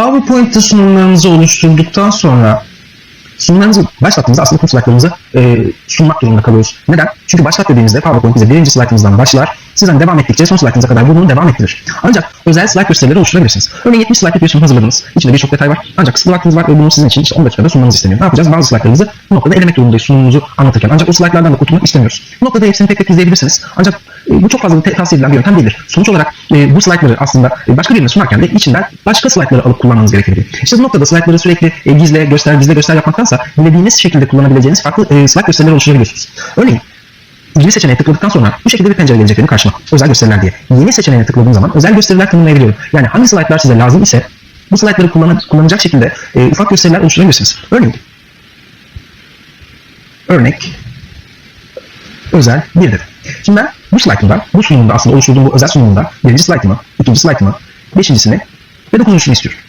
PowerPoint'te sunumlarınızı oluşturduktan sonra sunumlarımızı başlattığımızda aslında tüm slaytlarımızı e, sunmak durumunda kalıyoruz. Neden? Çünkü başlat dediğimizde PowerPoint bize birinci slaytımızdan başlar. Sizden devam ettikçe son slaytınıza kadar bunu devam ettirir. Ancak özel slayt gösterileri oluşturabilirsiniz. Örneğin 70 slaytlık bir sunum hazırladınız. İçinde birçok detay var. Ancak kısıtlı vaktiniz var ve bunu sizin için işte 10 dakikada sunmanız isteniyor. Ne yapacağız? Bazı slaytlarımızı bu noktada elemek durumundayız sunumumuzu anlatırken. Ancak o slaytlardan da kurtulmak istemiyoruz. Bu noktada hepsini tek tek izleyebilirsiniz. Ancak e, bu çok fazla tavsiye edilen bir yöntem değildir. Sonuç olarak e, bu slaytları aslında e, başka birine sunarken de içinden başka slaytları alıp kullanmanız gerekebilir. İşte bu noktada slaytları sürekli e, gizle, göster, gizle, göster yapmaktansa dilediğiniz şekilde kullanabileceğiniz farklı slayt gösterileri oluşturabiliyorsunuz. Örneğin Yeni seçeneğe tıkladıktan sonra bu şekilde bir pencere gelecek benim karşıma. Özel gösteriler diye. Yeni seçeneğe tıkladığım zaman özel gösteriler tanımlayabiliyorum. Yani hangi slaytlar size lazım ise bu slaytları kullan kullanacak şekilde e, ufak gösteriler oluşturabilirsiniz. Örneğin örnek özel bir dedim. Şimdi ben bu slaytımda, bu sunumda aslında oluşturduğum bu özel sunumunda birinci slaytımı, ikinci slaytımı, beşincisini ve dokununcusunu istiyorum.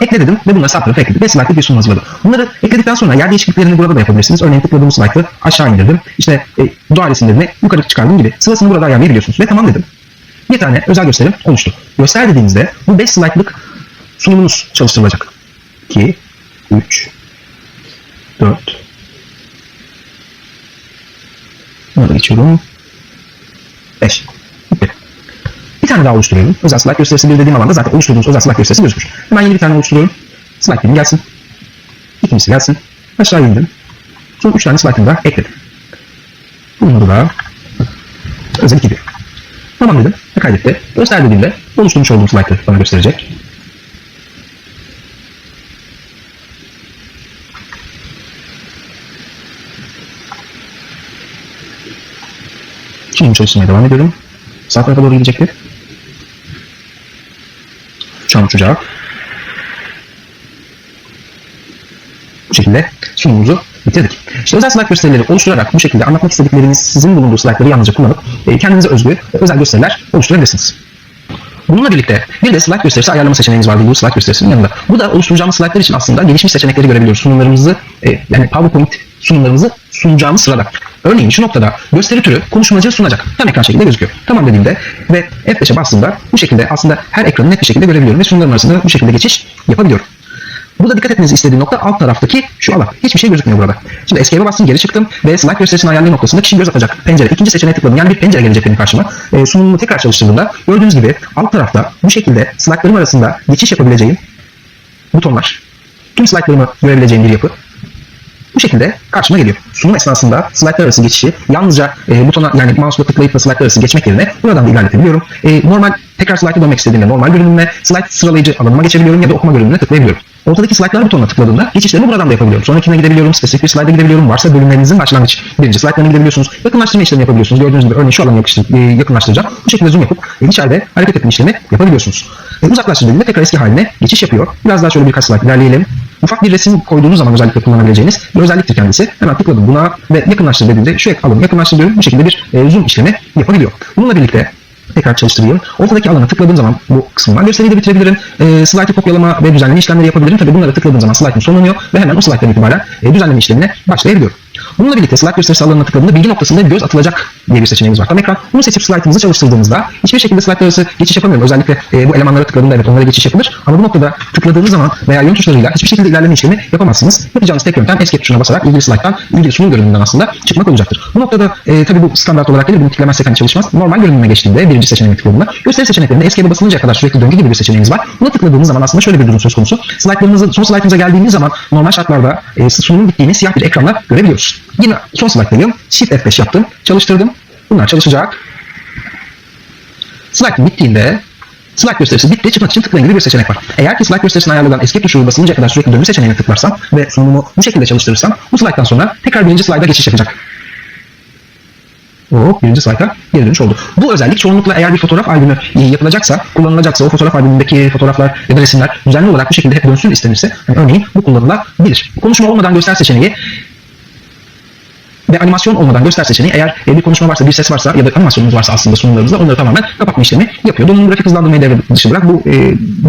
Ekle dedim ve bunları tarafa ekledim. 5 slaytlık bir sunum hazırladım. Bunları ekledikten sonra yer değişikliklerini burada da yapabilirsiniz. Örneğin tıkladığım slaytı aşağı indirdim. İşte e, dua resimlerini yukarı çıkardım gibi. Sırasını burada ayarlayabiliyorsunuz. Ve tamam dedim. Bir tane özel gösterim oluştu. Göster dediğinizde bu 5 slaytlık sunumunuz çalıştırılacak. 2, 3, 4, Bunu geçiyorum. 5. Bir tane daha oluşturuyorum. Özel slide gösterisi bir dediğim alanda zaten oluşturduğumuz özel slide gösterisi gözükür. Hemen yeni bir tane oluşturuyorum. Slide benim gelsin. İkincisi gelsin. Aşağı indim. Son üç tane slide'ımı da ekledim. Bunu da özel gibi. Tamam dedim ve kaydetti. Göster dediğimde oluşturmuş olduğum slide'ı bana gösterecek. Şimdi çalışmaya devam ediyorum. Sağ tarafa doğru gidecektir. Uçacak. Bu şekilde sunumumuzu bitirdik. İşte özel slide gösterileri oluşturarak bu şekilde anlatmak istedikleriniz sizin bulunduğu slaytları yalnızca kullanıp e, kendinize özgü özel gösteriler oluşturabilirsiniz. Bununla birlikte bir de slide gösterisi ayarlama seçeneğimiz var bu slide gösterisinin yanında. Bu da oluşturacağımız slaytlar için aslında gelişmiş seçenekleri görebiliyoruz. Sunumlarımızı e, yani PowerPoint sunumlarımızı sunacağımız sırada. Örneğin şu noktada gösteri türü konuşmacı sunacak. Tam ekran şeklinde gözüküyor. Tamam dediğimde ve F5'e bastığımda bu şekilde aslında her ekranı net bir şekilde görebiliyorum ve sunumlarım arasında bu şekilde geçiş yapabiliyorum. Burada dikkat etmenizi istediğim nokta alt taraftaki şu alan. Hiçbir şey gözükmüyor burada. Şimdi Escape'e bastım geri çıktım ve slide gösterisini ayarlayın noktasında kişi göz atacak pencere. ikinci seçeneğe tıkladım. Yani bir pencere gelecek benim karşıma. E, sunumumu tekrar çalıştırdığımda gördüğünüz gibi alt tarafta bu şekilde slaytlarım arasında geçiş yapabileceğim butonlar. Tüm slaytlarımı görebileceğim bir yapı. Bu şekilde karşıma geliyor. Sunum esnasında slaytlar arası geçişi yalnızca e, butona yani mouse'la tıklayıp da slaytlar arası geçmek yerine buradan da ilerletebiliyorum. E, normal tekrar slayt'a dönmek istediğimde normal görünümüne, slayt sıralayıcı alanıma geçebiliyorum ya da okuma görünümüne tıklayabiliyorum. Ortadaki slaytlar butonuna tıkladığımda geçişlerimi buradan da yapabiliyorum. Sonrakine gidebiliyorum, spesifik bir slayda gidebiliyorum. Varsa bölümlerinizin başlangıç birinci slaytlarına gidebiliyorsunuz. Yakınlaştırma işlemi yapabiliyorsunuz. Gördüğünüz gibi örneğin şu alanı e, yakınlaştıracağım. Bu şekilde zoom yapıp e, içeride hareket etme işlemi yapabiliyorsunuz. E, uzaklaştırdığımda tekrar eski haline geçiş yapıyor. Biraz daha şöyle birkaç slayt ilerleyelim. Ufak bir resim koyduğunuz zaman özellikle kullanabileceğiniz bir özelliktir kendisi. Hemen tıkladım buna ve yakınlaştır dediğimde şu ek alanı yakınlaştır diyorum. Bu şekilde bir e, zoom işlemi yapabiliyor. Bununla birlikte tekrar çalıştırayım. Ortadaki alana tıkladığım zaman bu kısmından gösteriyi de bitirebilirim. E, slide'ı kopyalama ve düzenleme işlemleri yapabilirim. Tabii bunlara tıkladığım zaman slide'ım sonlanıyor ve hemen o slide'den itibaren e, düzenleme işlemine başlayabiliyorum. Bununla birlikte slide gösterisi alanına tıkladığımda bilgi noktasında göz atılacak diye bir seçeneğimiz var. Tam ekran. Bunu seçip slide'ımızı çalıştırdığımızda hiçbir şekilde slide'lar arası geçiş yapamıyorum. Özellikle e, bu elemanlara tıkladığımda evet onlara geçiş yapılır. Ama bu noktada tıkladığınız zaman veya yön tuşlarıyla hiçbir şekilde ilerleme işlemi yapamazsınız. Yapacağınız tek yöntem escape tuşuna basarak ilgili slide'dan ilgili sunum görünümünden aslında çıkmak olacaktır. Bu noktada e, tabii bu standart olarak değil, bunu tıklamazsak hani çalışmaz. Normal görünüme geçtiğinde birinci seçeneğe tıkladığında gösteri seçeneklerinde escape'e basılıncaya kadar sürekli döngü gibi bir seçeneğimiz var. Buna tıkladığınız zaman aslında şöyle bir durum söz konusu. Slide'larımızı son slide'ımıza geldiğimiz zaman normal şartlarda e, sunumun bittiğini siyah bir ekranla görebiliyoruz. Yine son slide'dayım. Shift F5 yaptım. Çalıştırdım. Bunlar çalışacak. Slide bittiğinde slide gösterisi bitti çıkmak için tıklayın gibi bir seçenek var. Eğer ki slide gösterisini ayarladan escape tuşu basılıncaya kadar sürekli döngü seçeneğine tıklarsam ve sunumumu bu şekilde çalıştırırsam bu slide'dan sonra tekrar birinci slide'a geçiş yapacak. O birinci slayta geri dönüş oldu. Bu özellik çoğunlukla eğer bir fotoğraf albümü yapılacaksa, kullanılacaksa o fotoğraf albümündeki fotoğraflar ya da resimler düzenli olarak bu şekilde hep dönsün istenirse yani örneğin bu kullanılabilir. Konuşma olmadan göster seçeneği ve animasyon olmadan göster seçeneği eğer e, bir konuşma varsa, bir ses varsa ya da animasyonumuz varsa aslında sunumlarımızda onları tamamen kapatma işlemi yapıyor. Donanım grafik hızlandırmayı devre dışı bırak. Bu e,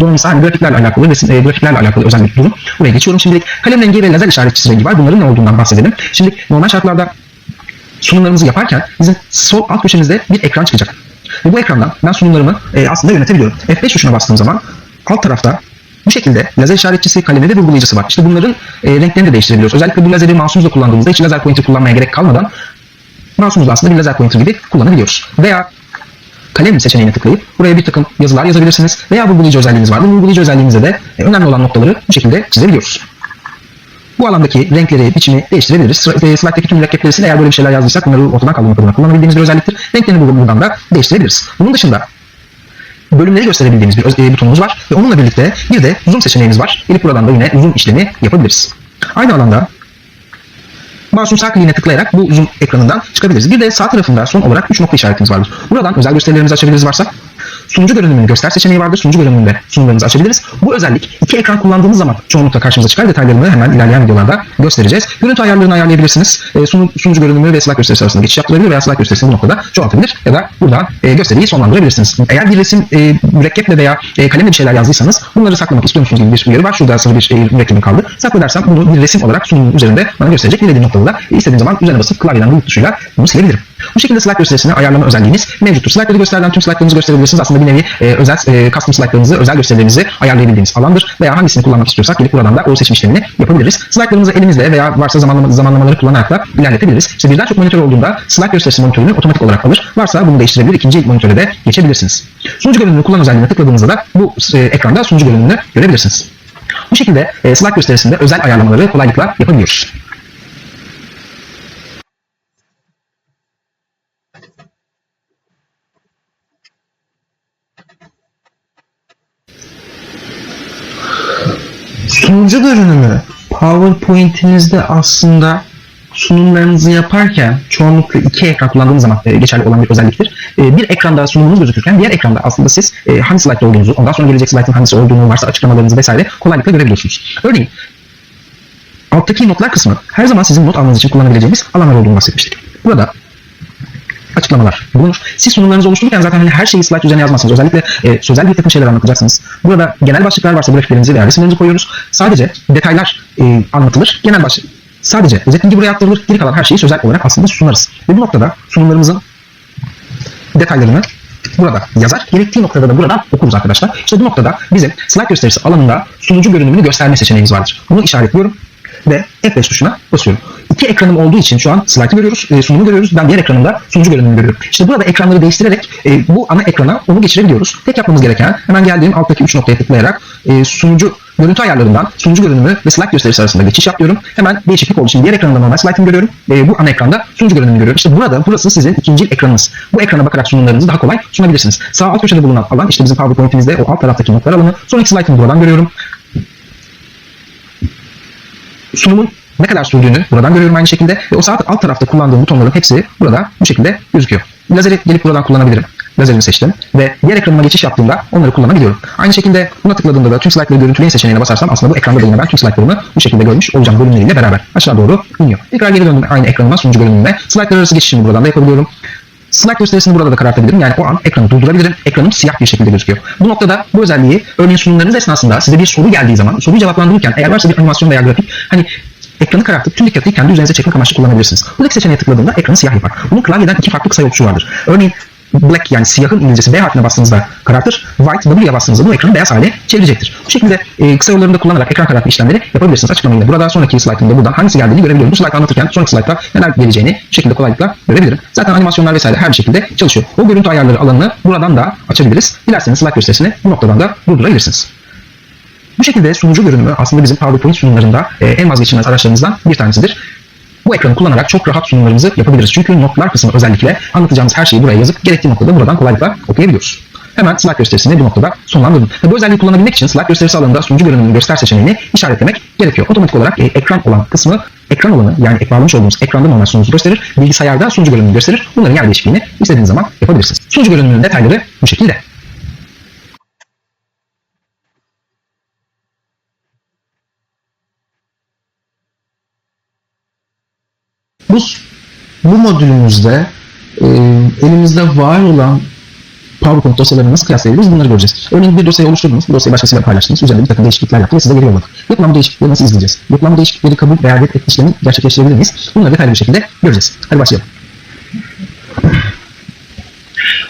donanım hani grafiklerle alakalı, resim, e, grafiklerle alakalı özel bir durum. Buraya geçiyorum şimdilik. Kalem rengi ve lazer işaretçisi rengi var. Bunların ne olduğundan bahsedelim. Şimdi normal şartlarda sunumlarımızı yaparken bizim sol alt köşemizde bir ekran çıkacak. Ve bu ekrandan ben sunumlarımı e, aslında yönetebiliyorum. F5 tuşuna bastığım zaman alt tarafta Bu şekilde lazer işaretçisi, kalemi ve vurgulayıcısı var. İşte bunların e, renklerini de değiştirebiliyoruz. Özellikle bu lazeri mouse'umuzla kullandığımızda hiç lazer pointer kullanmaya gerek kalmadan mouse'umuzla aslında bir lazer pointer gibi kullanabiliyoruz. Veya kalem seçeneğine tıklayıp buraya bir takım yazılar yazabilirsiniz. Veya vurgulayıcı özelliğimiz vardır. Vurgulayıcı özelliğimizde de e, önemli olan noktaları bu şekilde çizebiliyoruz. Bu alandaki renkleri, biçimi değiştirebiliriz. Sıra- e, Slide'daki tüm mürekkeplerisiyle eğer böyle bir şeyler yazdıysak bunları ortadan kaldırmak adına kullanabildiğimiz bir özelliktir. Renklerini bu- buradan da değiştirebiliriz. Bunun dışında bölümleri gösterebildiğimiz bir butonumuz var ve onunla birlikte bir de zoom seçeneğimiz var. Gelip buradan da yine zoom işlemi yapabiliriz. Aynı alanda Masum sağ kliğine tıklayarak bu zoom ekranından çıkabiliriz. Bir de sağ tarafında son olarak 3 nokta işaretimiz vardır. Buradan özel gösterilerimizi açabiliriz varsa sunucu görünümünü göster seçeneği vardır. Sunucu görünümünde sunumlarımızı açabiliriz. Bu özellik iki ekran kullandığımız zaman çoğunlukla karşımıza çıkar. Detaylarını hemen ilerleyen videolarda göstereceğiz. Görüntü ayarlarını ayarlayabilirsiniz. E, sunu- sunucu görünümü ve slide gösterisi arasında geçiş yaptırabilir veya slide gösterisini bu noktada çoğaltabilir ya da buradan e, gösteriyi sonlandırabilirsiniz. Eğer bir resim e, mürekkeple veya e, kalemle bir şeyler yazdıysanız bunları saklamak istiyor musunuz gibi bir uyarı var. Şurada sarı bir e, mürekkebim kaldı. Sakledersem bunu bir resim olarak sunumun üzerinde bana gösterecek. Dilediğim noktada da istediğim zaman üzerine basıp klavyeden bu tuşuyla bunu silebilirim. Bu şekilde slide gösterisini ayarlama özelliğiniz mevcuttur. Slide'ları gösterilen tüm slide'larınızı gösterebilirsiniz. Aslında bir nevi e, özel e, custom slide'larınızı, özel gösterilerinizi ayarlayabildiğiniz alandır. Veya hangisini kullanmak istiyorsak gelip buradan da o seçim işlemini yapabiliriz. Slide'larımızı elimizle veya varsa zamanlama, zamanlamaları kullanarak da ilerletebiliriz. İşte birden çok monitör olduğunda slide gösterisi monitörünü otomatik olarak alır. Varsa bunu değiştirebilir. ikinci monitöre de geçebilirsiniz. Sunucu görünümünü kullan özelliğine tıkladığınızda da bu e, ekranda sunucu görünümünü görebilirsiniz. Bu şekilde e, slide gösterisinde özel ayarlamaları kolaylıkla yapabiliyoruz. Sunucu görünümü PowerPoint'inizde aslında sunumlarınızı yaparken çoğunlukla iki ekran kullandığınız zaman e, geçerli olan bir özelliktir. E, bir ekranda sunumunuz gözükürken diğer ekranda aslında siz e, hangi slide'da olduğunuzu, ondan sonra gelecek slide'ın hangisi olduğunu varsa açıklamalarınızı vesaire kolaylıkla görebiliyorsunuz. Örneğin alttaki notlar kısmı her zaman sizin not almanız için kullanabileceğiniz alanlar olduğunu bahsetmiştik. Burada açıklamalar bulunur. Siz sunumlarınızı oluştururken zaten hani her şeyi slide üzerine yazmazsınız. Özellikle e, sözel bir takım şeyler anlatacaksınız. Burada genel başlıklar varsa grafiklerinizi veya resimlerinizi koyuyoruz. Sadece detaylar e, anlatılır. Genel başlık sadece özet bilgi buraya aktarılır. Geri kalan her şeyi sözel olarak aslında sunarız. Ve bu noktada sunumlarımızın detaylarını burada yazar. Gerektiği noktada da buradan okuruz arkadaşlar. İşte bu noktada bizim slide gösterisi alanında sunucu görünümünü gösterme seçeneğimiz vardır. Bunu işaretliyorum ve F5 tuşuna basıyorum. İki ekranım olduğu için şu an slide'ı görüyoruz, e, sunumu görüyoruz. Ben diğer ekranımda sunucu görünümünü görüyorum. İşte burada ekranları değiştirerek e, bu ana ekrana onu geçirebiliyoruz. Tek yapmamız gereken hemen geldiğim alttaki 3 noktaya tıklayarak e, sunucu görüntü ayarlarından sunucu görünümü ve slide gösterisi arasında geçiş yapıyorum. Hemen değişiklik oldu. Şimdi diğer ekranda normal slide'ımı görüyorum. E, bu ana ekranda sunucu görünümünü görüyorum. İşte burada burası sizin ikinci ekranınız. Bu ekrana bakarak sunumlarınızı daha kolay sunabilirsiniz. Sağ alt köşede bulunan alan işte bizim PowerPoint'imizde o alt taraftaki notlar alanı. Sonraki slide'ımı buradan görüyorum. Sunumun ne kadar sürdüğünü buradan görüyorum aynı şekilde. Ve o sağ alt tarafta kullandığım butonların hepsi burada bu şekilde gözüküyor. Lazeri gelip buradan kullanabilirim. Lazerimi seçtim ve diğer ekranıma geçiş yaptığımda onları kullanabiliyorum. Aynı şekilde buna tıkladığımda da tüm slaytları görüntüleyin seçeneğine basarsam aslında bu ekranda da yine ben tüm slaytlarımı bu şekilde görmüş olacağım bölümleriyle beraber. Aşağı doğru iniyor. Tekrar geri döndüm aynı ekranıma sunucu bölümüne. Slaytlar arası geçişimi buradan da yapabiliyorum. Slide gösterisini burada da karartabilirim. Yani o an ekranı durdurabilirim. Ekranım siyah bir şekilde gözüküyor. Bu noktada bu özelliği örneğin sunumlarınız esnasında size bir soru geldiği zaman soruyu cevaplandırırken eğer varsa bir animasyon veya grafik hani ekranı karartıp tüm dikkati kendi üzerinize çekmek amaçlı kullanabilirsiniz. Buradaki seçeneğe tıkladığında ekranı siyah yapar. Bunun klavyeden iki farklı kısa yol tuşu vardır. Örneğin black yani siyahın İngilizcesi B harfine bastığınızda karartır. White W'ye bastığınızda bu ekranı beyaz hale çevirecektir. Bu şekilde e, kısa yollarını da kullanarak ekran karartma işlemleri yapabilirsiniz. Açıklamayla burada sonraki slide'ımda buradan hangisi geldiğini görebiliyorum. Bu slide'ı anlatırken sonraki slide'da neler geleceğini bu şekilde kolaylıkla görebilirim. Zaten animasyonlar vesaire her bir şekilde çalışıyor. O görüntü ayarları alanını buradan da açabiliriz. Dilerseniz slide gösterisini bu noktadan da durdurabilirsiniz. Bu şekilde sunucu görünümü aslında bizim PowerPoint sunumlarında e, en vazgeçilmez araçlarımızdan bir tanesidir. Bu ekranı kullanarak çok rahat sunumlarımızı yapabiliriz. Çünkü notlar kısmı özellikle anlatacağımız her şeyi buraya yazıp gerektiği noktada buradan kolaylıkla okuyabiliyoruz. Hemen slide gösterisini bu noktada sonlandırdım. Ve bu özelliği kullanabilmek için slide gösterisi alanında sunucu görünümünü göster seçeneğini işaretlemek gerekiyor. Otomatik olarak e, ekran olan kısmı ekran olanı yani bağlamış olduğumuz ekranda normal sunucu gösterir. Bilgisayarda sunucu görünümünü gösterir. Bunların yer değişikliğini istediğiniz zaman yapabilirsiniz. Sunucu görünümünün detayları bu şekilde. Bu bu modülümüzde e, elimizde var olan PowerPoint dosyalarını nasıl kıyaslayabiliriz bunları göreceğiz. Örneğin bir dosyayı oluşturdunuz, bu dosyayı başkasıyla paylaştınız, üzerinde bir takım değişiklikler yaptı ve size geri yolladı. Yapılan değişiklikleri nasıl izleyeceğiz? Yapılan değişiklikleri kabul veya red etme işlemi gerçekleştirebilir miyiz? Bunları detaylı bir şekilde göreceğiz. Hadi başlayalım.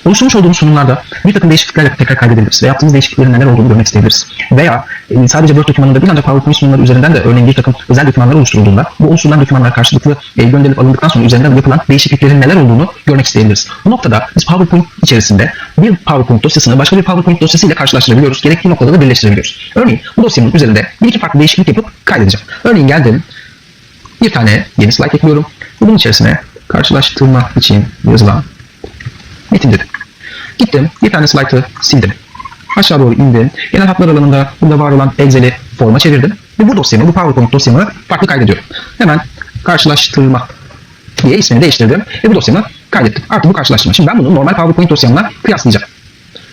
Oluşturmuş olduğumuz sunumlarda bir takım değişikliklerle tekrar kaydedebiliriz ve yaptığımız değişikliklerin neler olduğunu görmek isteyebiliriz. Veya e, sadece Word dokümanında değil ancak PowerPoint sunumları üzerinden de örneğin bir takım özel dokümanlar oluşturulduğunda bu oluşturulan dokümanlar karşılıklı e, gönderilip alındıktan sonra üzerinden yapılan değişikliklerin neler olduğunu görmek isteyebiliriz. Bu noktada biz PowerPoint içerisinde bir PowerPoint dosyasını başka bir PowerPoint dosyasıyla karşılaştırabiliyoruz. Gerektiği noktada da birleştirebiliyoruz. Örneğin bu dosyanın üzerinde bir iki farklı değişiklik yapıp kaydedeceğim. Örneğin geldim bir tane yeni slide ekliyorum. Bunun içerisine karşılaştırma için yazılan metin dedim. Gittim bir tane slide'ı sildim. Aşağı doğru indim. Genel hatlar alanında burada var olan Excel'i forma çevirdim. Ve bu dosyamı, bu PowerPoint dosyamı farklı kaydediyorum. Hemen karşılaştırma diye ismini değiştirdim ve bu dosyamı kaydettim. Artık bu karşılaştırma. Şimdi ben bunu normal PowerPoint dosyamla kıyaslayacağım.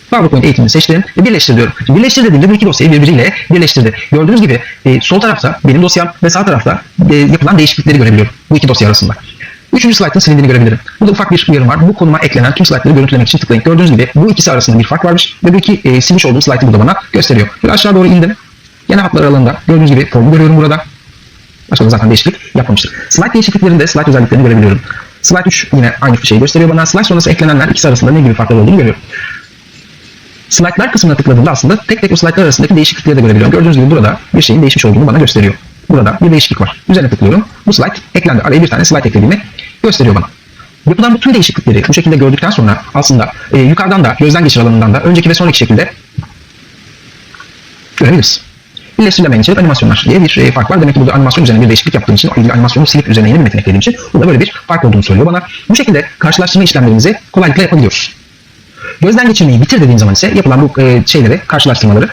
PowerPoint eğitimini seçtim ve birleştir diyorum. Şimdi birleştir dediğimde bu iki dosyayı birbiriyle birleştirdi. Gördüğünüz gibi e, sol tarafta benim dosyam ve sağ tarafta e, yapılan değişiklikleri görebiliyorum bu iki dosya arasında. Üçüncü slaytın silindiğini görebilirim. Burada ufak bir uyarım var. Bu konuma eklenen tüm slaytları görüntülemek için tıklayın. Gördüğünüz gibi bu ikisi arasında bir fark varmış ve bu iki e, silmiş olduğum slaytı burada bana gösteriyor. Böyle aşağı doğru indim. Genel hatlar aralığında gördüğünüz gibi formu görüyorum burada. Başka da zaten değişiklik yapmamıştık. Slide değişikliklerinde slide özelliklerini görebiliyorum. Slide 3 yine aynı şeyi gösteriyor bana. Slide sonrası eklenenler ikisi arasında ne gibi farklar olduğunu görüyorum. Slide'lar kısmına tıkladığımda aslında tek tek o slide'lar arasındaki değişiklikleri de görebiliyorum. Gördüğünüz gibi burada bir şeyin değişmiş olduğunu bana gösteriyor. Burada bir değişiklik var. Üzerine tıklıyorum. Bu slide eklendi. Araya bir tane slide eklediğimi gösteriyor bana. Yapılan bütün değişiklikleri bu şekilde gördükten sonra aslında e, yukarıdan da gözden geçir alanından da önceki ve sonraki şekilde görebiliriz. Birleştirilemeyen içerik animasyonlar diye bir e, fark var. Demek ki burada animasyon üzerine bir değişiklik yaptığım için, ilgili animasyonu silip üzerine yeni bir metin eklediğim için burada böyle bir fark olduğunu söylüyor bana. Bu şekilde karşılaştırma işlemlerimizi kolaylıkla yapabiliyoruz. Gözden geçirmeyi bitir dediğim zaman ise yapılan bu e, şeyleri, karşılaştırmaları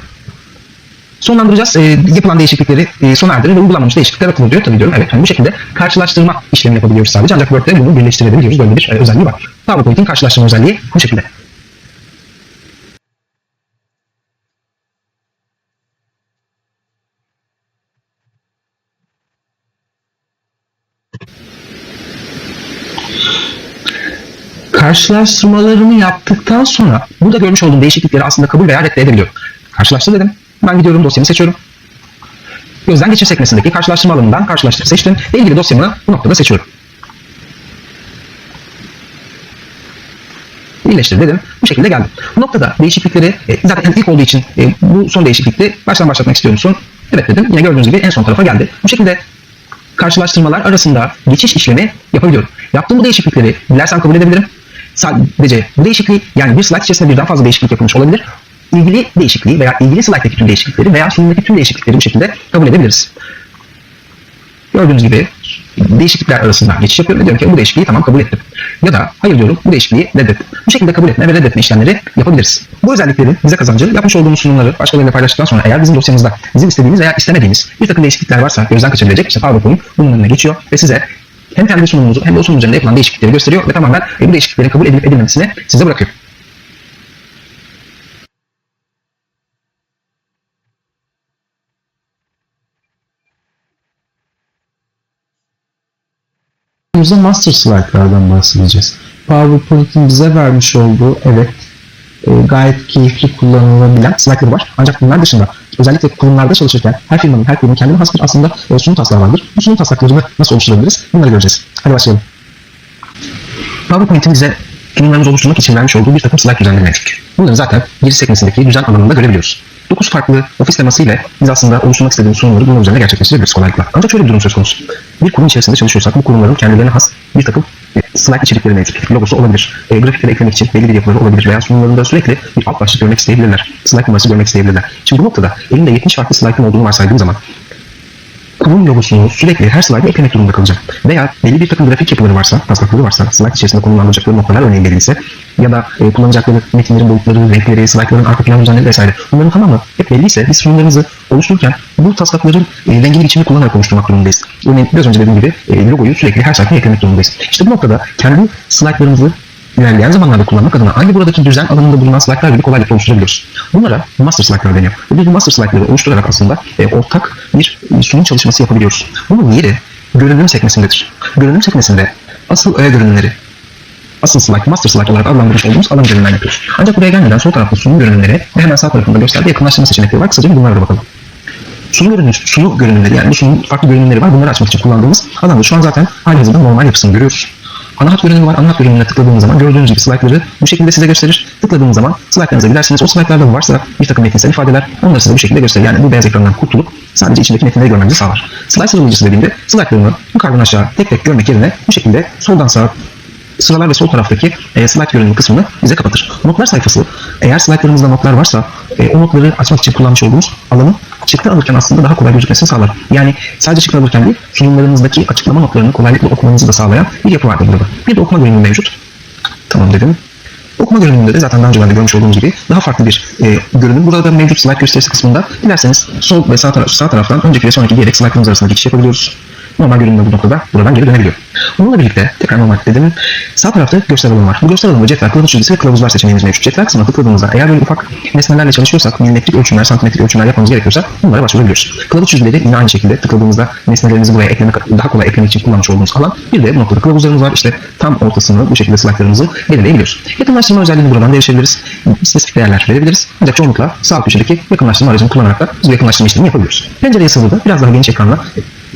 sonlandıracağız. E, yapılan değişiklikleri e, sona erdirir ve uygulanmamış değişiklikler atılır diyor. Tabii diyorum evet. Yani bu şekilde karşılaştırma işlemi yapabiliyoruz sadece. Ancak Word'de bunu birleştirebiliyoruz. Böyle bir e, özelliği var. PowerPoint'in karşılaştırma özelliği bu şekilde. karşılaştırmalarımı yaptıktan sonra burada görmüş olduğum değişiklikleri aslında kabul veya reddedebiliyorum. Karşılaştır dedim. Ben gidiyorum dosyamı seçiyorum. Gözden geçir sekmesindeki karşılaştırma alanından karşılaştır seçtim ve ilgili dosyamı bu noktada seçiyorum. Birleştir dedim. Bu şekilde geldim. Bu noktada değişiklikleri e, zaten ilk olduğu için e, bu son değişiklikti. Baştan başlatmak istiyor musun? Evet dedim. Yine gördüğünüz gibi en son tarafa geldi. Bu şekilde karşılaştırmalar arasında geçiş işlemi yapabiliyorum. Yaptığım bu değişiklikleri dilersem kabul edebilirim. Sadece bu değişikliği yani bir slide içerisinde birden fazla değişiklik yapılmış olabilir. İlgili değişikliği veya ilgili slide'daki tüm değişiklikleri veya sunumdaki tüm değişiklikleri bu şekilde kabul edebiliriz. Gördüğünüz gibi değişiklikler arasında geçiş yapıyorum ve diyorum ki bu değişikliği tamam kabul ettim. Ya da hayır diyorum bu değişikliği reddettim. Bu şekilde kabul etme ve reddetme işlemleri yapabiliriz. Bu özelliklerin bize kazancı yapmış olduğumuz sunumları başkalarıyla paylaştıktan sonra eğer bizim dosyamızda bizim istediğimiz veya istemediğimiz bir takım değişiklikler varsa gözden kaçabilecek işte PowerPoint bunun önüne geçiyor ve size hem kendi sunumunuzu hem de o sunumun üzerinde yapılan değişiklikleri gösteriyor ve tamamen bu değişikliklerin kabul edilip edilmemesini size bırakıyor. Bize master slide'lardan bahsedeceğiz. PowerPoint'in bize vermiş olduğu evet e, gayet keyifli kullanılabilen slide'ları var. Ancak bunlar dışında özellikle kurumlarda çalışırken her firmanın, her kurumun kendine has bir aslında e, sunum taslağı vardır. Bu sunum taslaklarını nasıl oluşturabiliriz? Bunları göreceğiz. Hadi başlayalım. PowerPoint'in bize sunumlarımızı oluşturmak için vermiş olduğu bir takım slide düzenleri mevcut. Bunları zaten giriş sekmesindeki düzen alanında görebiliyoruz. 9 farklı ofis teması ile biz aslında oluşturmak istediğimiz sunumları bunun üzerinde gerçekleştirebiliriz kolaylıkla. Ancak şöyle bir durum söz konusu. Bir kurum içerisinde çalışıyorsak bu kurumların kendilerine has bir takım slide içerikleri mevcut. Logosu olabilir. E, grafikleri eklemek için belli bir yapıları olabilir veya sunumlarında sürekli bir alt başlık görmek isteyebilirler. Slide numarası görmek isteyebilirler. Şimdi bu noktada elimde 70 farklı slide'ın olduğunu varsaydığım zaman kurum logosunu sürekli her slide'a eklemek durumunda kalacağım. Veya belli bir takım grafik yapıları varsa, taslakları varsa, slide içerisinde konumlandıracakları noktalar örneğin belliyse ya da e, kullanacakları metinlerin boyutları, renkleri, slide'ların arka plan düzenleri vesaire bunların tamamı hep belliyse biz sunumlarımızı oluştururken bu taslakların e, rengini biçimini kullanarak oluşturmak durumundayız. Örneğin biraz önce dediğim gibi e, logoyu sürekli her sayfaya eklemek durumundayız. İşte bu noktada kendi slide'larımızı ilerleyen zamanlarda kullanmak adına aynı buradaki düzen alanında bulunan slaytlar gibi kolaylıkla oluşturabiliyoruz. Bunlara master slaytlar deniyor. Ve biz bu master slaytları oluşturarak aslında e, ortak bir sunum çalışması yapabiliyoruz. Bunun yeri görünüm sekmesindedir. Görünüm sekmesinde asıl öğe görünümleri, asıl slide, master slide olarak adlandırmış olduğumuz alan üzerinden yapıyoruz. Ancak buraya gelmeden sol tarafta sunum görünümleri ve hemen sağ tarafında gösterdiği yakınlaştırma seçenekleri var. Kısaca bunlara da bakalım. Sunu görünüm, sunu görünümleri yani bu sunun farklı görünümleri var. Bunları açmak için kullandığımız alanda şu an zaten hali hazırda normal yapısını görüyoruz. ana hat görünümü var. Ana hat görünümüne tıkladığınız zaman gördüğünüz gibi slaytları bu şekilde size gösterir. Tıkladığınız zaman slaytlarınıza gidersiniz. O slaytlarda varsa bir takım metinsel ifadeler onları size bu şekilde gösterir. Yani bu beyaz ekrandan kurtulup sadece içindeki metinleri görmenizi sağlar. Slayt sıralayıcısı dediğimde slaytlarını yukarıdan aşağı tek tek görmek yerine bu şekilde soldan sağa sıralar ve sol taraftaki e, slide görünümü kısmını bize kapatır. Notlar sayfası eğer slaytlarımızda notlar varsa e, o notları açmak için kullanmış olduğumuz alanı çıktı alırken aslında daha kolay gözükmesini sağlar. Yani sadece çıktı alırken değil sunumlarımızdaki açıklama notlarını kolaylıkla okumanızı da sağlayan bir yapı vardır burada. Bir de okuma görünümü mevcut. Tamam dedim. Okuma görünümünde de zaten daha önce ben de görmüş olduğunuz gibi daha farklı bir e, görünüm. Burada da mevcut slide gösterisi kısmında dilerseniz sol ve sağ, taraf, sağ taraftan önceki ve sonraki diyerek slaytlarımız arasında geçiş yapabiliyoruz. Normal görünümde bu noktada buradan geri dönebiliyor. Bununla birlikte tekrar normal dedim. Sağ tarafta görsel alanı var. Bu görsel alanında cetvel, kılavuz çizgisi ve kılavuzlar seçeneğimiz mevcut. Cetvel kısmına tıkladığımızda eğer böyle ufak nesnelerle çalışıyorsak, milimetrik ölçümler, santimetrik ölçümler yapmamız gerekiyorsa bunlara başvurabiliyoruz. Kılavuz çizgileri yine aynı şekilde tıkladığımızda nesnelerimizi buraya eklemek, daha kolay eklemek için kullanmış olduğumuz alan. Bir de bu noktada kılavuzlarımız var. İşte tam ortasını bu şekilde slaytlarımızı belirleyebiliyoruz. Yakınlaştırma özelliğini buradan değiştirebiliriz. Spesifik değerler verebiliriz. Ancak çoğunlukla sağ köşedeki yakınlaştırma aracını kullanarak da bu yakınlaştırma işlemini yapabiliyoruz. Pencere yazılı biraz daha geniş ekranla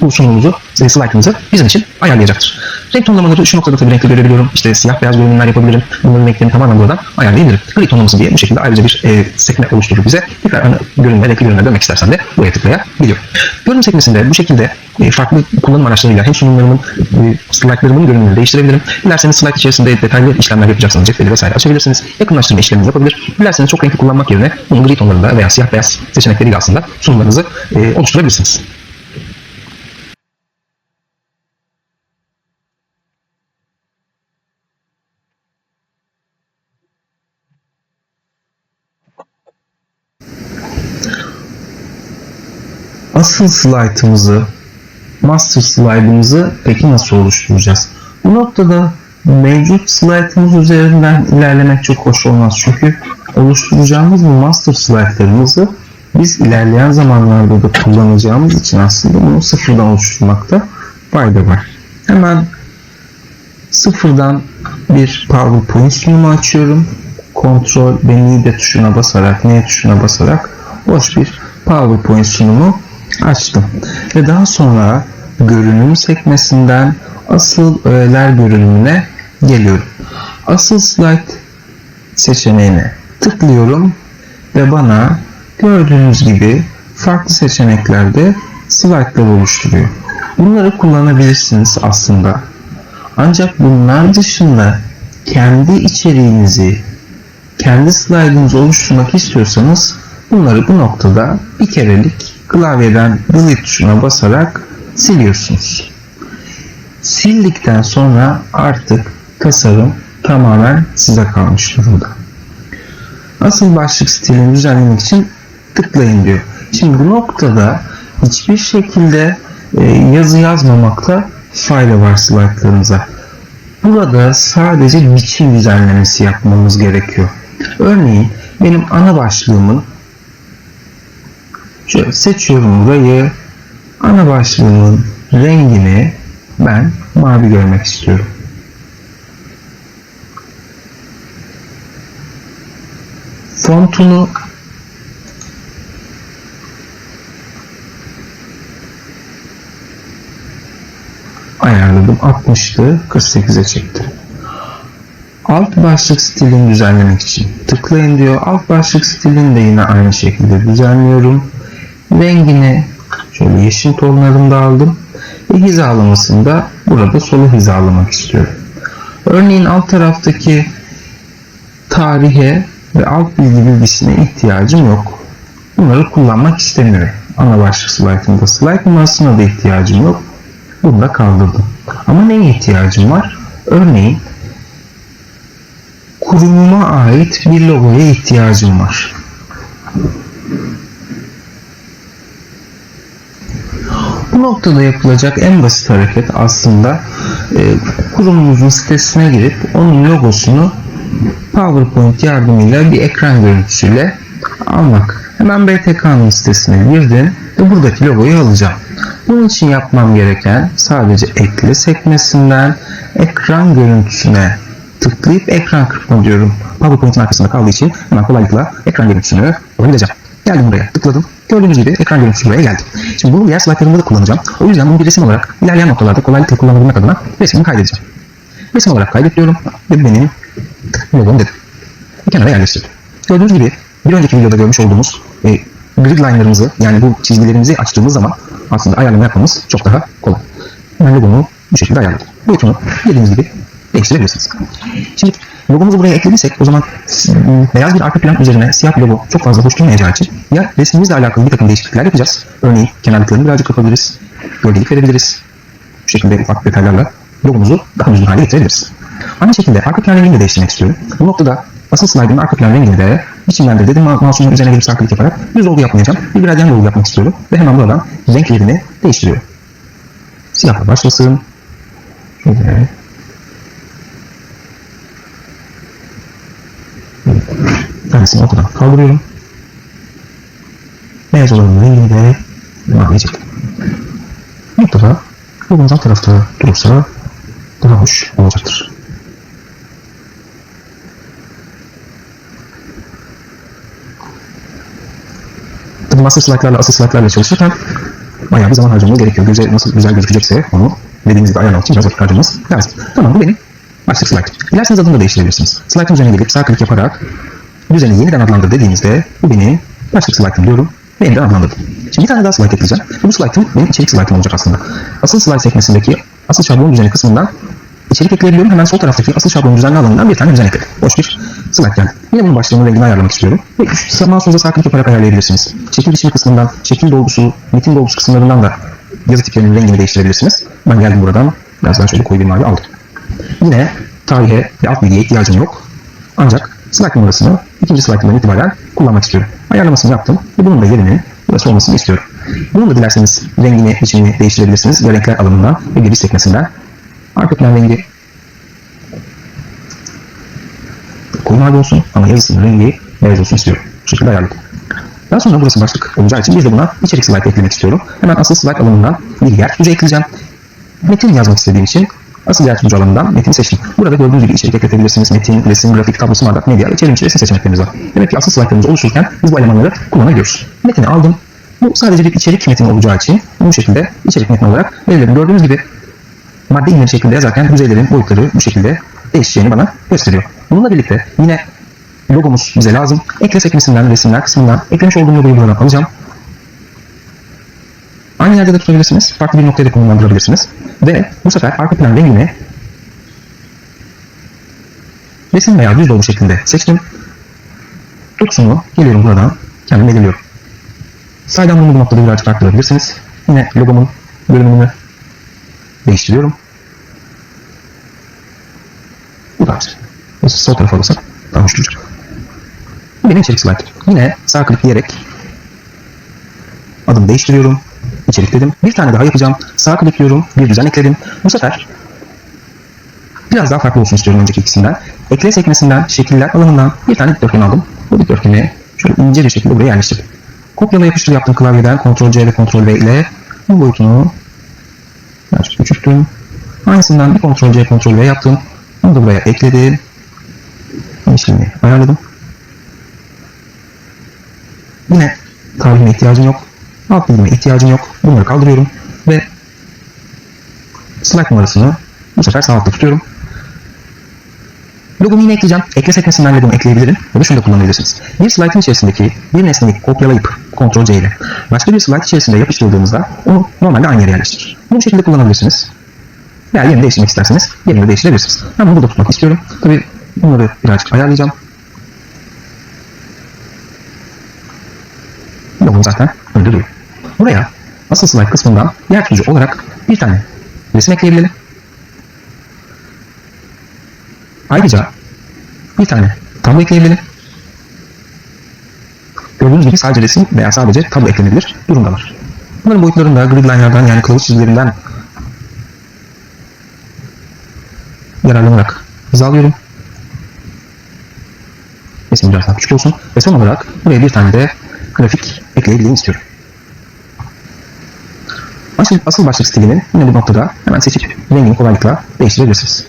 bu sunumumuzu, e, slaytımızı bizim için ayarlayacaktır. Renk tonlamaları şu noktada tabii renkli görebiliyorum. İşte siyah beyaz görünümler yapabilirim. Bunların renklerini tamamen buradan ayarlayabilirim. Gri tonlaması diye bu şekilde ayrıca bir e, sekme oluşturur bize. Tekrar ana görünüme, renkli görünüme dönmek istersem de buraya tıklayabiliyorum. Görünüm sekmesinde bu şekilde e, farklı kullanım araçlarıyla hem sunumlarımın, e, slaytlarımın görünümünü değiştirebilirim. Dilerseniz slayt içerisinde detaylı işlemler yapacaksanız cetveli vesaire açabilirsiniz. Yakınlaştırma işlemini yapabilir. Dilerseniz çok renkli kullanmak yerine bunu gri tonlarında veya siyah beyaz seçenekleriyle aslında sunumlarınızı e, oluşturabilirsiniz. Asıl slaytımızı, master slide'ımızı peki nasıl oluşturacağız? Bu noktada mevcut slaytımız üzerinden ilerlemek çok hoş olmaz. Çünkü oluşturacağımız bu master slaytlarımızı biz ilerleyen zamanlarda da kullanacağımız için aslında bunu sıfırdan oluşturmakta fayda var. Hemen sıfırdan bir PowerPoint sunumu açıyorum. Ctrl ve N tuşuna basarak, N tuşuna basarak boş bir PowerPoint sunumu açtım. Ve daha sonra görünüm sekmesinden asıl öğeler görünümüne geliyorum. Asıl slide seçeneğine tıklıyorum ve bana gördüğünüz gibi farklı seçeneklerde slaytlar oluşturuyor. Bunları kullanabilirsiniz aslında. Ancak bunlar dışında kendi içeriğinizi, kendi slaytınızı oluşturmak istiyorsanız bunları bu noktada bir kerelik klavyeden delete tuşuna basarak siliyorsunuz. Sildikten sonra artık tasarım tamamen size kalmış durumda. Asıl başlık stilini düzenlemek için tıklayın diyor. Şimdi bu noktada hiçbir şekilde e, yazı yazmamakta fayda var slaytlarınıza. Burada sadece biçim düzenlemesi yapmamız gerekiyor. Örneğin benim ana başlığımın Şöyle seçiyorum burayı. Ana başlığımın rengini ben mavi görmek istiyorum. Fontunu ayarladım. 60'tı. 48'e çektim. Alt başlık stilini düzenlemek için tıklayın diyor. Alt başlık stilini de yine aynı şekilde düzenliyorum. Rengini şöyle yeşil tonlarında aldım. Ve hizalamasını da burada sola hizalamak istiyorum. Örneğin alt taraftaki tarihe ve alt bilgi bilgisine ihtiyacım yok. Bunları kullanmak istemiyorum. Ana başlık slaytımda slide numarasına da ihtiyacım yok. Bunu da kaldırdım. Ama neye ihtiyacım var? Örneğin kurumuma ait bir logoya ihtiyacım var. Bu noktada yapılacak en basit hareket aslında e, kurumumuzun sitesine girip onun logosunu PowerPoint yardımıyla bir ekran görüntüsüyle almak. Hemen BTK'nın sitesine girdim ve buradaki logoyu alacağım. Bunun için yapmam gereken sadece ekle sekmesinden ekran görüntüsüne tıklayıp ekran kırpma diyorum. PowerPoint'in arkasında kaldığı için hemen kolaylıkla ekran görüntüsünü alabileceğim. Geldim buraya tıkladım. Gördüğünüz gibi ekran görüntüsü buraya geldi. Şimdi bunu diğer slaytlarımda da kullanacağım. O yüzden bunu bir resim olarak ilerleyen noktalarda kolaylıkla kullanabilmek adına resmimi kaydedeceğim. resim olarak kaydediyorum ve benim logom dedim. Bir kenara yerleştirdim. Gördüğünüz gibi bir önceki videoda görmüş olduğumuz e, grid line'larımızı yani bu çizgilerimizi açtığımız zaman aslında ayarlama yapmamız çok daha kolay. Ben logomu bu şekilde ayarladım. Boyutunu dediğiniz gibi değiştirebilirsiniz. Şimdi logomuzu buraya eklediysek o zaman m, beyaz bir arka plan üzerine siyah logo çok fazla hoş durmayacağı için ya resmimizle alakalı bir takım değişiklikler yapacağız. Örneğin kenarlıklarını birazcık kapatabiliriz. Gölgelik verebiliriz. Bu şekilde ufak detaylarla logomuzu daha düzgün hale getirebiliriz. Aynı şekilde arka plan rengini de değiştirmek istiyorum. Bu noktada asıl slide'ın arka plan rengini de biçimlendir dedim. Mouse'umun üzerine gelip sağ yaparak düz dolgu yapmayacağım. Bir gradyan dolgu yapmak istiyorum. Ve hemen buradan renklerini değiştiriyorum. Siyahla başlasın. Şöyle. Tanesini ortadan kaldırıyorum. Beyaz olanın rengini de maviye çektim. Mutlaka logomuz alt tarafta durursa daha hoş olacaktır. Tabii master slide'larla asıl slide'larla çalışırken bayağı bir zaman harcamamız gerekiyor. Göze nasıl güzel gözükecekse onu dediğimiz gibi ayarlamak için biraz vakit harcamamız lazım. Tamam bu benim başlık slide. Dilerseniz adını da değiştirebilirsiniz. Slide'ın üzerine gelip sağ klik yaparak düzeni yeniden adlandır dediğinizde bu benim başlık slide'ım diyorum ve yeniden adlandırdım. Şimdi bir tane daha slide ekleyeceğim. Bu slide'ım benim içerik slide'ım olacak aslında. Asıl slide sekmesindeki asıl şablon düzeni kısmından içerik ekleyebiliyorum. Hemen sol taraftaki asıl şablon düzenli alanından bir tane düzen ekledim. Boş bir slide geldi. Yine bunun başlığını rengini ayarlamak istiyorum. Ve mouse'unuza sağ klik yaparak ayarlayabilirsiniz. Şekil biçimi kısmından, şekil dolgusu, metin dolgusu kısımlarından da yazı tiplerinin rengini değiştirebilirsiniz. Ben geldim buradan biraz daha şöyle koyu bir mavi aldım. Yine tarihe ve alt bilgiye ihtiyacım yok. Ancak slide numarasını ikinci slide'ından itibaren kullanmak istiyorum. Ayarlamasını yaptım ve bunun da yerini burası olmasını istiyorum. Bunun da dilerseniz rengini, biçimini değiştirebilirsiniz. Ya renkler alanından ve giriş sekmesinden. Arka plan rengi koyu mavi olsun ama yazısının rengi beyaz olsun istiyorum. Bu şekilde ayarladım. Daha sonra burası başlık olacağı için bir de buna içerik slide eklemek istiyorum. Hemen asıl slide alanından bir yer tutucu ekleyeceğim. Metin yazmak istediğim için asıl tutucu alanından metini seçtim. Burada gördüğünüz gibi içerik ekletebilirsiniz. Metin, resim, grafik, tablo, smart medya ve çevrim içi seçeneklerimiz var. Demek ki asıl slaytlarımızı oluştururken biz bu elemanları kullanabiliyoruz. Metini aldım. Bu sadece bir içerik metni olacağı için bu şekilde içerik metni olarak belirledim. Gördüğünüz gibi madde inleri şeklinde yazarken yüzeylerin boyutları bu şekilde değişeceğini bana gösteriyor. Bununla birlikte yine logomuz bize lazım. Ekle sekmesinden, resimler kısmından eklemiş olduğum logoyu buradan alacağım. Aynı yerde de tutabilirsiniz. Farklı bir noktaya da konumlandırabilirsiniz. Ve bu sefer arka plan rengini resim veya düz dolgu şeklinde seçtim. Dokusunu geliyorum buradan kendim belirliyorum. Saydan bunu bu noktada birazcık arttırabilirsiniz. Yine logomun bölümünü değiştiriyorum. Bu da bu sol tarafa alırsak daha hoş duracak. Bu benim içerik slide. Yine sağ klikleyerek adımı değiştiriyorum. İçerik dedim. Bir tane daha yapacağım. Sağ klikliyorum. Bir düzen ekledim. Bu sefer biraz daha farklı olsun istiyorum önceki ikisinden. Ekle sekmesinden, şekiller alanından bir tane dikdörtgen aldım. Bu dikdörtgeni şöyle ince bir şekilde buraya yerleştirdim. Kopyala yapıştır yaptım klavyeden. Ctrl C ve Ctrl V ile bu boyutunu birazcık küçülttüm. Aynısından bir Ctrl C, Ctrl V yaptım. Onu da buraya ekledim. İşlemi ayarladım. Yine tarihime ihtiyacım yok. Alt bilgime ihtiyacım yok. Bunları kaldırıyorum. Ve slide numarasını bu sefer sağ altta tutuyorum. Logomu yine ekleyeceğim. Ekle sekmesinden logomu ekleyebilirim. Ya da şunu da kullanabilirsiniz. Bir slide'ın içerisindeki bir nesneyi kopyalayıp Ctrl C ile başka bir slide içerisinde yapıştırdığınızda onu normalde aynı yere yerleştirir. Bunu bu şekilde kullanabilirsiniz. Veya yerini değiştirmek isterseniz yerini değiştirebilirsiniz. Ben bunu burada tutmak istiyorum. Tabii bunları birazcık ayarlayacağım. Logom zaten önde duruyor. Buraya asıl slide kısmından yer tutucu olarak bir tane resim ekleyebilelim. Ayrıca bir tane tablo ekleyebilelim. Gördüğünüz gibi sadece resim veya sadece tablo eklenebilir durumdalar. Bunların boyutlarını da gridline'lardan yani kılavuz çizgilerinden yararlanarak hizalıyorum. Resim biraz daha küçük olsun. Ve son olarak buraya bir tane de grafik ekleyebileyim istiyorum. Asıl, asıl başlık stilini yine bu noktada hemen seçip rengini kolaylıkla değiştirebilirsiniz.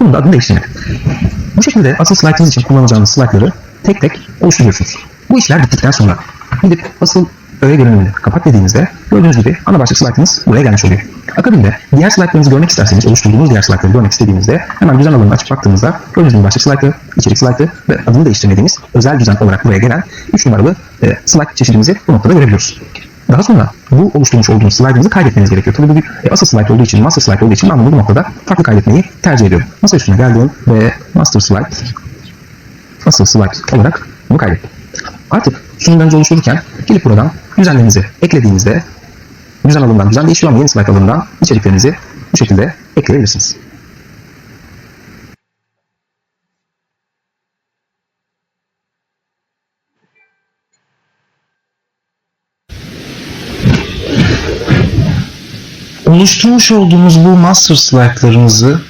Bunun da adını değiştirelim. Bu şekilde asıl slaytınız için kullanacağınız slaytları tek tek oluşturuyorsunuz. Bu işler bittikten sonra gidip asıl öğe görünümünü kapat dediğinizde gördüğünüz gibi ana başlık slaytınız buraya gelmiş oluyor. Akabinde diğer slaytlarınızı görmek isterseniz oluşturduğunuz diğer slaytları görmek istediğinizde hemen düzen alanını açıp baktığınızda gördüğünüz gibi başlık slaytı, içerik slaytı ve adını değiştirmediğimiz özel düzen olarak buraya gelen 3 numaralı e, slayt çeşidimizi bu noktada görebiliyoruz. Daha sonra bu oluşturmuş olduğunuz slaytınızı kaydetmeniz gerekiyor. Tabii bu bir e, asıl slayt olduğu için, master slayt olduğu için ben bunu bu noktada farklı kaydetmeyi tercih ediyorum. Masa üstüne geldim ve master slayt, asıl slayt olarak bunu kaydettim. Artık sunumlarınızı oluştururken gelip buradan düzenlerinizi eklediğinizde düzen alanından, düzen değişiyor ama yeni slayt alanından içeriklerinizi bu şekilde ekleyebilirsiniz. Oluşturmuş olduğumuz bu master slaytlarımızı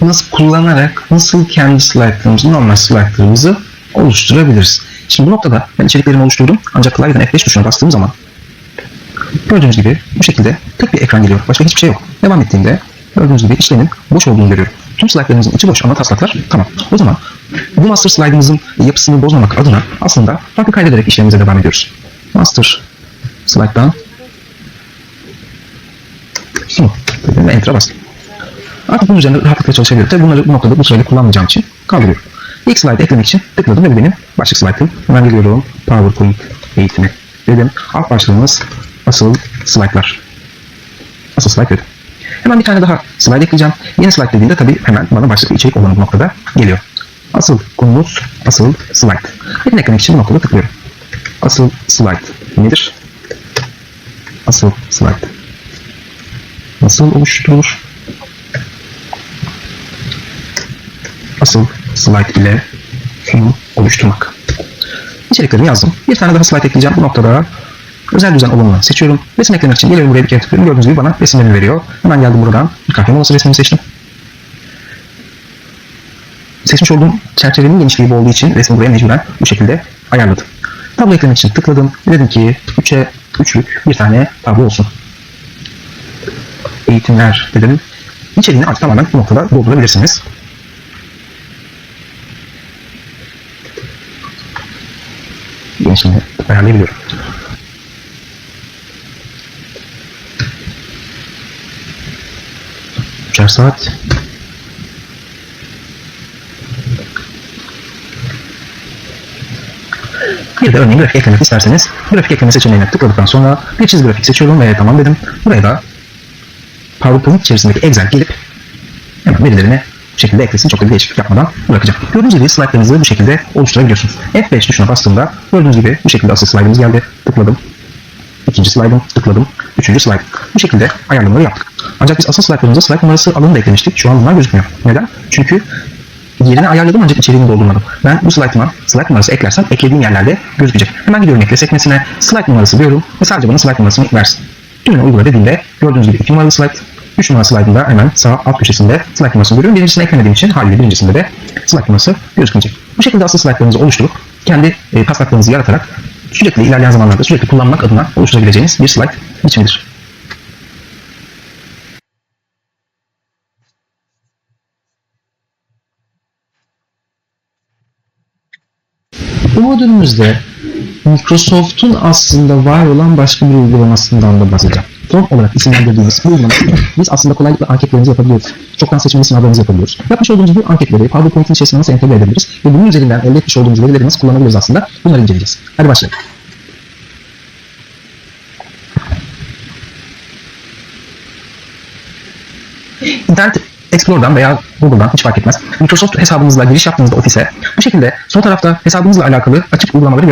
nasıl kullanarak nasıl kendi slaytlarımızı, normal slaytlarımızı oluşturabiliriz. Şimdi bu noktada ben içeriklerimi oluşturdum. Ancak klavyeden F5 tuşuna bastığım zaman gördüğünüz gibi bu şekilde tek bir ekran geliyor. Başka hiçbir şey yok. Devam ettiğimde gördüğünüz gibi içlerinin boş olduğunu görüyorum. Tüm slaytlarımızın içi boş ama taslaklar tamam. O zaman bu master slide'ımızın yapısını bozmamak adına aslında farklı kaydederek işlemimize devam ediyoruz. Master slide'dan dedim ve enter'a bastım. Artık bunun üzerinde rahatlıkla çalışabilirim. Tabii bunları bu noktada bu sırayla kullanmayacağım için kaldırıyorum. İlk slide eklemek için tıkladım ve bu benim başlık slide'ım. Hemen geliyorum. PowerPoint eğitimi dedim. Alt başlığımız asıl slaytlar. Asıl slide dedim. Hemen bir tane daha slide ekleyeceğim. Yeni slide dediğimde tabii hemen bana başlık ve içerik olan bu noktada geliyor. Asıl konumuz asıl slide. Birini eklemek için bu noktada tıklıyorum. Asıl slide nedir? Asıl slide. Nasıl oluşturulur? Asıl slide ile sunum oluşturmak. İçeriklerimi yazdım. Bir tane daha slide ekleyeceğim. Bu noktada özel düzen olanını seçiyorum. Resim eklemek için geliyorum buraya bir kere tıklıyorum. Gördüğünüz gibi bana resimlerimi veriyor. Hemen geldim buradan. Bir kahve molası resmini seçtim. Seçmiş olduğum çerçevenin genişliği bu olduğu için resmi buraya mecburen bu şekilde ayarladım. Tablo eklemek için tıkladım. Dedim ki 3'e 3'lük bir tane tablo olsun. Eğitimler dedim. İçeriğini artık tamamen bu noktada doldurabilirsiniz. Genişliğini ayarlayabiliyorum. Üçer saat. Bir de örneğin grafik eklemek isterseniz grafik ekleme seçeneğine tıkladıktan sonra bir çizgi grafik seçiyorum ve tamam dedim. Buraya da PowerPoint içerisindeki Excel gelip hemen verilerini bu şekilde eklesin. Çok da bir değişiklik yapmadan bırakacağım. Gördüğünüz gibi slaytlarınızı bu şekilde oluşturabiliyorsunuz. F5 tuşuna bastığımda gördüğünüz gibi bu şekilde asıl slaytımız geldi. Tıkladım. İkinci slaydım tıkladım. Üçüncü slayt. Bu şekilde ayarlamaları yaptık. Ancak biz asıl slaytlarımıza slayt numarası alanı da eklemiştik. Şu an bunlar gözükmüyor. Neden? Çünkü yerini ayarladım ancak içeriğini doldurmadım. Ben bu slaytıma slayt numarası eklersem eklediğim yerlerde gözükecek. Hemen gidiyorum ekle sekmesine slayt numarası diyorum ve sadece bana slayt numarasını versin. Tümünü uygula dediğimde gördüğünüz gibi 2 numaralı slayt, 3 numaralı slaytında hemen sağ alt köşesinde slayt numarasını görüyorum. Birincisini eklemediğim için haliyle birincisinde de slayt numarası gözükmeyecek. Bu şekilde asıl slaytlarınızı oluşturup kendi e, taslaklarınızı yaratarak sürekli ilerleyen zamanlarda sürekli kullanmak adına oluşturabileceğiniz bir slayt biçimidir. Bu modülümüzde Microsoft'un aslında var olan başka bir uygulamasından da bahsedeceğim. Form olarak isimlendirdiğimiz bu uygulamayı biz aslında kolaylıkla anketlerimizi yapabiliyoruz. Çoktan seçmeli sınavlarımızı yapabiliyoruz. Yapmış olduğumuz bu anketleri PowerPoint'in içerisine nasıl entegre edebiliriz ve bunun üzerinden elde etmiş olduğumuz verileri nasıl kullanabiliriz aslında bunları inceleyeceğiz. Hadi başlayalım. İnternet Explorer'dan veya Google'dan hiç fark etmez. Microsoft hesabınızla giriş yaptığınızda ofise bu şekilde sol tarafta hesabınızla alakalı açık uygulamaları